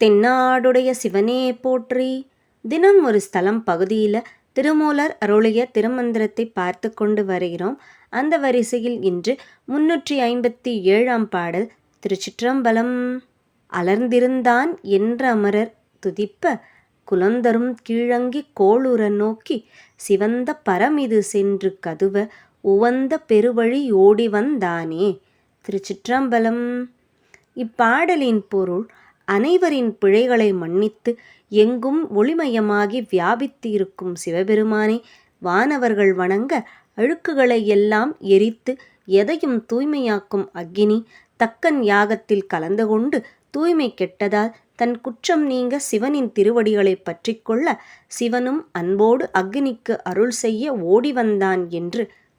தென்னாடுடைய சிவனே போற்றி. தினம் ஒரு ஸ்தலம் பகுதியில் திருமூலர் அருளிய திருமந்திரத்தை பார்த்து கொண்டு வருகிறோம். அந்த வரிசையில் இன்று முன்னூற்றி ஐம்பத்தி ஏழாம் பாடல் திருச்சிற்றம்பலம். அலர்ந்திருந்தான் என்ற அமரர் துதிப்ப குலந்தரும் கீழங்கி கோளுர நோக்கி சிவந்த பரமிது சென்று கதுவ உவந்த பெருவழி ஓடி வந்தானே திருச்சிற்றம்பலம். இப்பாடலின் பொருள் அனைவரின் பிழைகளை மன்னித்து எங்கும் ஒளிமயமாகி வியாபித்து இருக்கும் சிவபெருமானை வானவர்கள் வணங்க அழுக்குகளை எல்லாம் எரித்து எதையும் தூய்மையாக்கும் அக்கினி தக்கன் யாகத்தில் கலந்து கொண்டு தூய்மை கெட்டதால் தன் குற்றம் நீங்க சிவனின் திருவடிகளை பற்றிக்கொள்ள சிவனும் அன்போடு அக்னிக்கு அருள் செய்ய ஓடி வந்தான் என்று